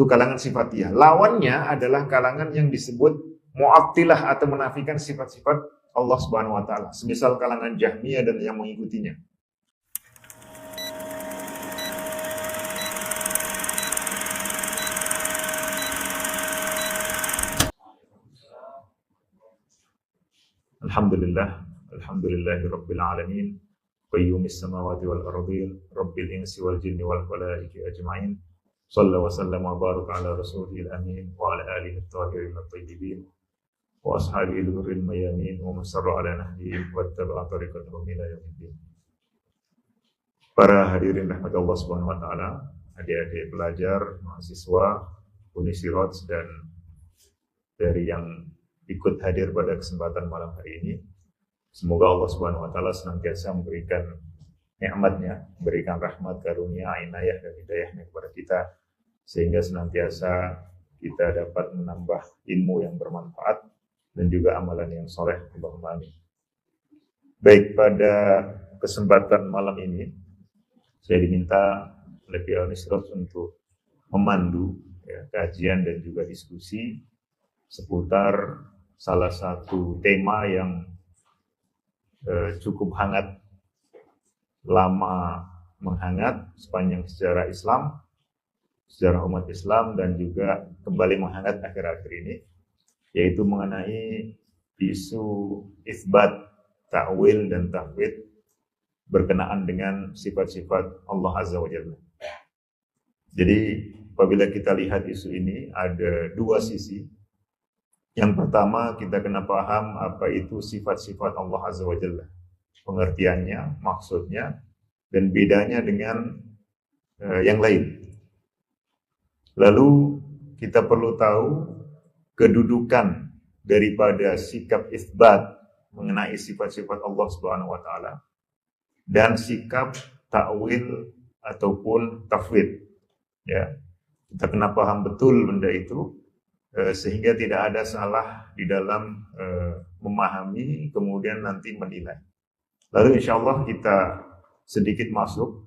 Itu kalangan sifatiyah. Lawannya adalah kalangan yang disebut mu'attilah atau menafikan sifat-sifat Allah Subhanahu wa taala. Semisal kalangan Jahmiyah dan yang mengikutinya. Alhamdulillah, alhamdulillahi rabbil alamin, qayyumis samawati wal ardin, rabbil insi wal jinni wal malaikati ajma'in. صلى وسلم وبارك على رسوله الأمين وعلى آله الطاهرين الطيبين وأصحابه الغر الميامين ومن سر على نهجهم واتبع طريقتهم إلى يوم الدين Para hadirin rahmat Allah Subhanahu wa taala, adik-adik pelajar, mahasiswa Unisirat dan dari yang ikut hadir pada kesempatan malam hari ini. Semoga Allah Subhanahu wa taala senantiasa memberikan nikmatnya, berikan rahmat karunia, inayah dan hidayahnya kepada kita sehingga senantiasa kita dapat menambah ilmu yang bermanfaat dan juga amalan yang soleh. Amin. Baik, pada kesempatan malam ini, saya diminta oleh Pionisros untuk memandu ya, kajian dan juga diskusi seputar salah satu tema yang eh, cukup hangat, lama menghangat sepanjang sejarah Islam, sejarah umat Islam dan juga kembali menghangat akhir-akhir ini yaitu mengenai isu isbat, ta'wil dan tafwid berkenaan dengan sifat-sifat Allah Azza wa Jalla. Jadi apabila kita lihat isu ini ada dua sisi. Yang pertama kita kena paham apa itu sifat-sifat Allah Azza wa Jalla. Pengertiannya, maksudnya, dan bedanya dengan uh, yang lain. Lalu kita perlu tahu kedudukan daripada sikap isbat mengenai sifat-sifat Allah Subhanahu wa taala dan sikap takwil ataupun tafwid. Ya. Kita kena paham betul benda itu eh, sehingga tidak ada salah di dalam eh, memahami kemudian nanti menilai. Lalu insya Allah kita sedikit masuk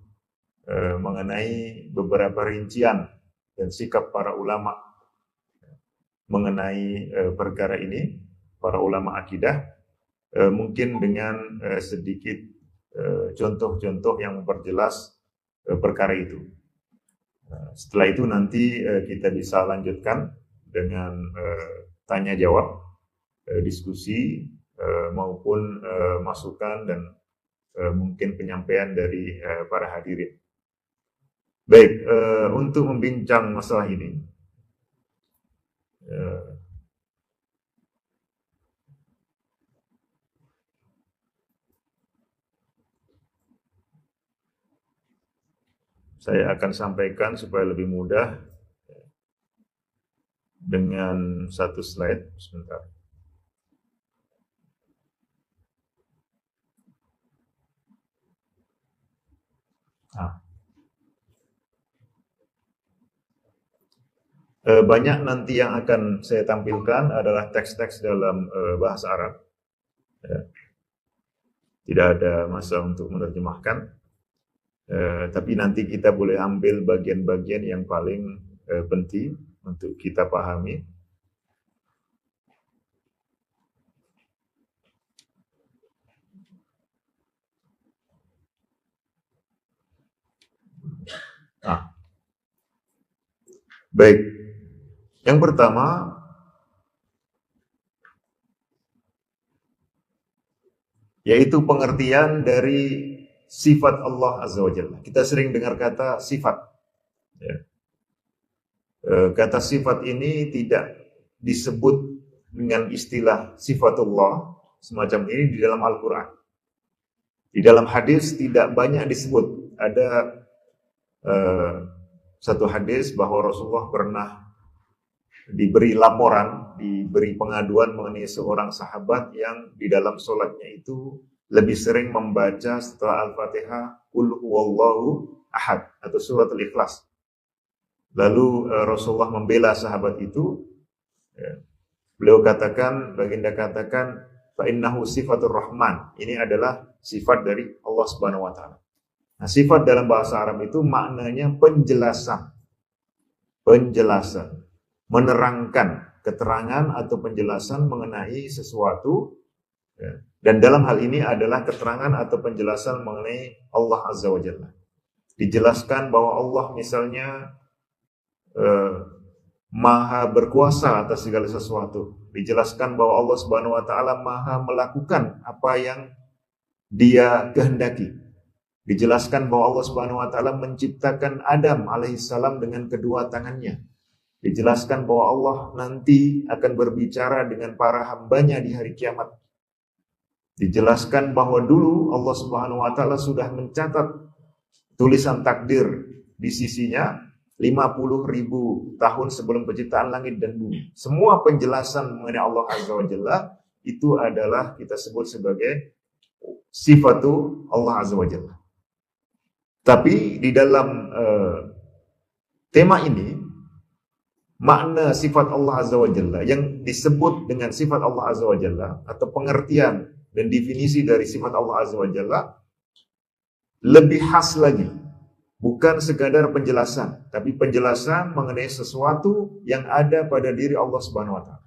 eh, mengenai beberapa rincian dan sikap para ulama mengenai e, perkara ini, para ulama akidah, e, mungkin dengan e, sedikit contoh-contoh yang memperjelas perkara itu. Setelah itu nanti kita bisa lanjutkan dengan tanya jawab, diskusi maupun masukan dan mungkin penyampaian dari para hadirin. Baik, uh, untuk membincang masalah ini, uh, saya akan sampaikan supaya lebih mudah dengan satu slide sebentar. Ah. Banyak nanti yang akan saya tampilkan adalah teks-teks dalam uh, bahasa Arab. Ya. Tidak ada masa untuk menerjemahkan, uh, tapi nanti kita boleh ambil bagian-bagian yang paling penting untuk kita pahami. Ah. Baik, yang pertama, yaitu pengertian dari sifat Allah Azza wa Jalla. Kita sering dengar kata sifat. Ya. E, kata sifat ini tidak disebut dengan istilah sifatullah semacam ini di dalam Al-Quran. Di dalam hadis tidak banyak disebut. Ada uh, satu hadis bahwa Rasulullah pernah diberi laporan, diberi pengaduan mengenai seorang sahabat yang di dalam sholatnya itu lebih sering membaca setelah Al-Fatihah Qul huwallahu ahad atau surat Al-Ikhlas. Lalu uh, Rasulullah membela sahabat itu. Ya. Beliau katakan, baginda katakan, fa innahu sifatur rahman. Ini adalah sifat dari Allah Subhanahu wa taala. Nah, sifat dalam bahasa Arab itu maknanya penjelasan penjelasan, menerangkan keterangan atau penjelasan mengenai sesuatu ya. dan dalam hal ini adalah keterangan atau penjelasan mengenai Allah Azza wa Jalla. Dijelaskan bahwa Allah misalnya eh, maha berkuasa atas segala sesuatu. Dijelaskan bahwa Allah Subhanahu wa taala maha melakukan apa yang dia kehendaki. Dijelaskan bahwa Allah Subhanahu wa taala menciptakan Adam alaihissalam dengan kedua tangannya. Dijelaskan bahwa Allah nanti akan berbicara dengan para hambanya di hari kiamat. Dijelaskan bahwa dulu Allah Subhanahu wa taala sudah mencatat tulisan takdir di sisinya 50 ribu tahun sebelum penciptaan langit dan bumi. Semua penjelasan mengenai Allah Azza wa Jalla itu adalah kita sebut sebagai sifatu Allah Azza wa Jalla. Tapi di dalam uh, tema ini makna sifat Allah Azza wa Jalla yang disebut dengan sifat Allah Azza wa Jalla atau pengertian dan definisi dari sifat Allah Azza wa Jalla lebih khas lagi Bukan sekadar penjelasan, tapi penjelasan mengenai sesuatu yang ada pada diri Allah Subhanahu wa taala.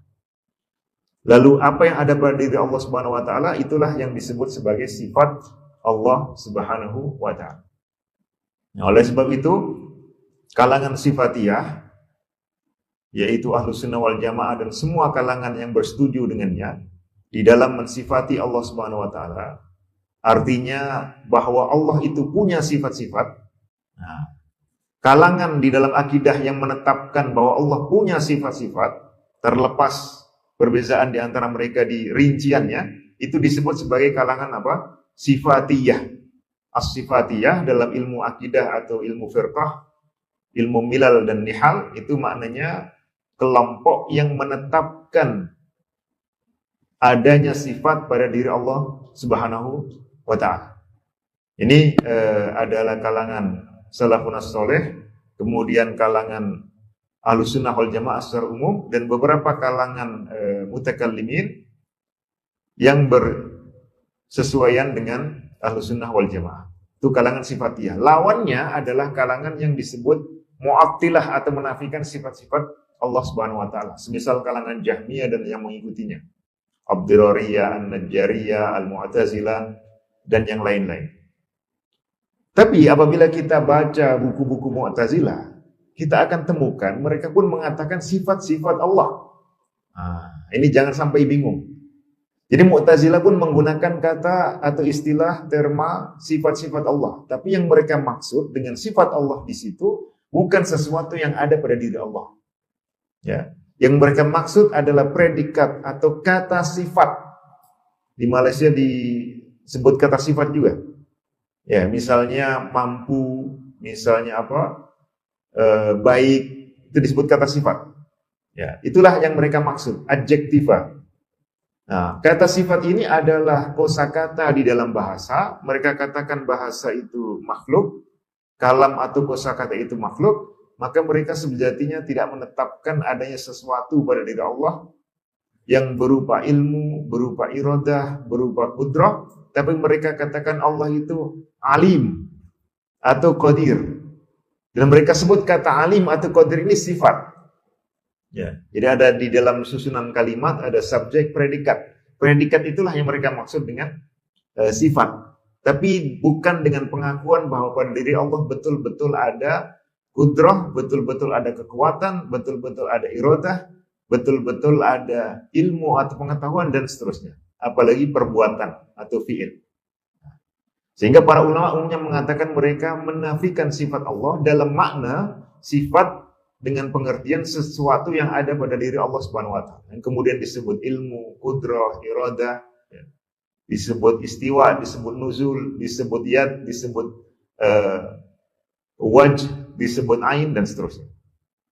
Lalu apa yang ada pada diri Allah Subhanahu wa taala itulah yang disebut sebagai sifat Allah Subhanahu wa taala. Nah, oleh sebab itu kalangan sifatiyah yaitu ahlu sunnah wal jamaah dan semua kalangan yang bersetuju dengannya di dalam mensifati Allah Subhanahu wa taala artinya bahwa Allah itu punya sifat-sifat Nah, kalangan di dalam akidah yang menetapkan bahwa Allah punya sifat-sifat terlepas perbezaan di antara mereka di rinciannya itu disebut sebagai kalangan apa? Sifatiyah. As-sifatiyah dalam ilmu akidah atau ilmu firqah, ilmu milal dan nihal itu maknanya kelompok yang menetapkan adanya sifat pada diri Allah Subhanahu wa taala. Ini uh, adalah kalangan salafun soleh, kemudian kalangan alusunah wal jamaah secara umum, dan beberapa kalangan e, mutakallimin yang bersesuaian dengan alusunah wal jamaah. Itu kalangan sifatiyah. Lawannya adalah kalangan yang disebut mu'attilah atau menafikan sifat-sifat Allah Subhanahu wa taala. Semisal kalangan Jahmiyah dan yang mengikutinya. Abdurrahiyah, An-Najjariyah, Al-Mu'tazilah dan yang lain-lain. Tapi apabila kita baca buku-buku Mu'tazilah, kita akan temukan mereka pun mengatakan sifat-sifat Allah. Nah, ini jangan sampai bingung. Jadi Mu'tazilah pun menggunakan kata atau istilah terma sifat-sifat Allah. Tapi yang mereka maksud dengan sifat Allah di situ bukan sesuatu yang ada pada diri Allah. Ya. Yang mereka maksud adalah predikat atau kata sifat. Di Malaysia disebut kata sifat juga. Ya, misalnya mampu, misalnya apa? E, baik, itu disebut kata sifat. Ya, itulah yang mereka maksud, adjektiva. Nah, kata sifat ini adalah kosakata di dalam bahasa. Mereka katakan bahasa itu makhluk, kalam atau kosakata itu makhluk, maka mereka sejatinya tidak menetapkan adanya sesuatu pada diri Allah yang berupa ilmu, berupa irodah, berupa kudrah, tapi mereka katakan Allah itu alim atau qadir. Dan mereka sebut kata alim atau qadir ini sifat. Ya. Jadi ada di dalam susunan kalimat ada subjek predikat. Predikat itulah yang mereka maksud dengan uh, sifat. Tapi bukan dengan pengakuan bahwa pada diri Allah betul-betul ada kudrah, betul-betul ada kekuatan, betul-betul ada irodah, betul-betul ada ilmu atau pengetahuan dan seterusnya. Apalagi perbuatan atau fi'il. Sehingga para ulama umumnya mengatakan mereka menafikan sifat Allah dalam makna sifat dengan pengertian sesuatu yang ada pada diri Allah Subhanahu wa taala. Yang kemudian disebut ilmu, kudrah, iradah, ya. disebut istiwa, disebut nuzul, disebut yad, disebut uh, wajh, disebut ain dan seterusnya.